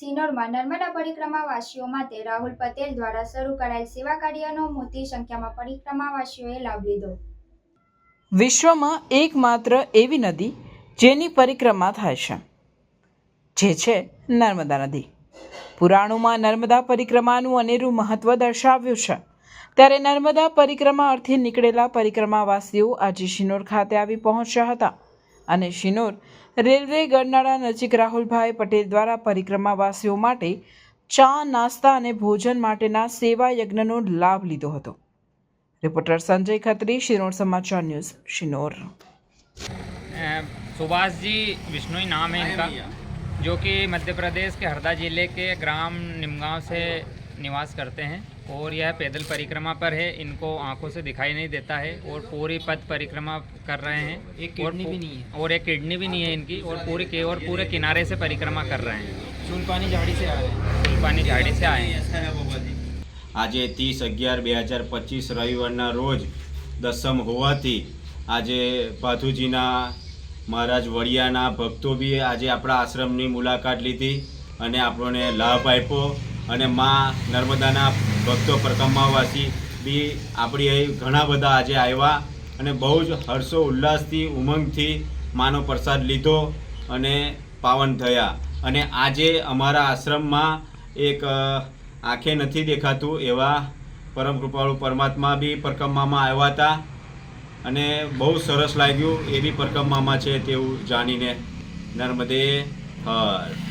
શિનોરમાં નર્મદા પરિક્રમાવાસીઓ માટે રાહુલ પટેલ દ્વારા શરૂ કરાયેલ સેવા કાર્યનો મોટી સંખ્યામાં પરિક્રમાવાસીઓએ લાભ લીધો. વિશ્વમાં એકમાત્ર એવી નદી જેની પરિક્રમા થાય છે, જે છે નર્મદા નદી. પુરાણોમાં નર્મદા પરિક્રમાનું અનેરું મહત્ત્વ દર્શાવ્યું છે. ત્યારે નર્મદા પરિક્રમા અર્થે નીકળેલા પરિક્રમાવાસીઓ આજે શિનોર ખાતે આવી પહોંચ્યા હતા. અને શિનોર રેલવે ગરનાળા નજીક રાહુલભાઈ પટેલ દ્વારા પરિક્રમાવાસીઓ માટે ચા નાસ્તા અને ભોજન માટેના સેવા યજ્ઞનો લાભ લીધો હતો रिपोर्टर संजय खत्री शिरोड समाचार न्यूज शिनोर अ, सुभाष जी विश्नोई नाम है इनका जो कि मध्य प्रदेश के हरदा जिले के ग्राम निमगांव से निवास करते हैं और यह पैदल परिक्रमा पर है इनको आंखों से दिखाई नहीं देता है और पूरी पद परिक्रमा कर रहे हैं एक और किडनी पू- भी नहीं है और एक किडनी भी नहीं है इनकी और पूरी के और पूरे किनारे से परिक्रमा कर रहे हैं चूनपानी झाड़ी से आ रहे हैं पानी झाड़ी से आए हैं આજે ત્રીસ અગિયાર બે હજાર પચીસ રવિવારના રોજ દસમ હોવાથી આજે ભાથુજીના મહારાજ વડિયાના ભક્તો બી આજે આપણા આશ્રમની મુલાકાત લીધી અને આપણને લાભ આપ્યો અને માં નર્મદાના ભક્તો પરિક્રમાવાસી બી આપણી અહીં ઘણા બધા આજે આવ્યા અને બહુ જ હર્ષો ઉલ્લાસથી, ઉમંગથી માનો પ્રસાદ લીધો અને પાવન થયા. અને આજે અમારા આશ્રમમાં એક આંખે નથી દેખાતું એવા પરમ કૃપાળુ પરમાત્મા બી પરકમ્મામાં આવ્યા હતા. અને બહુ સરસ લાગ્યું એ બી પરકમ્મામાં છે તેવું જાણીને. નર્મદે હર.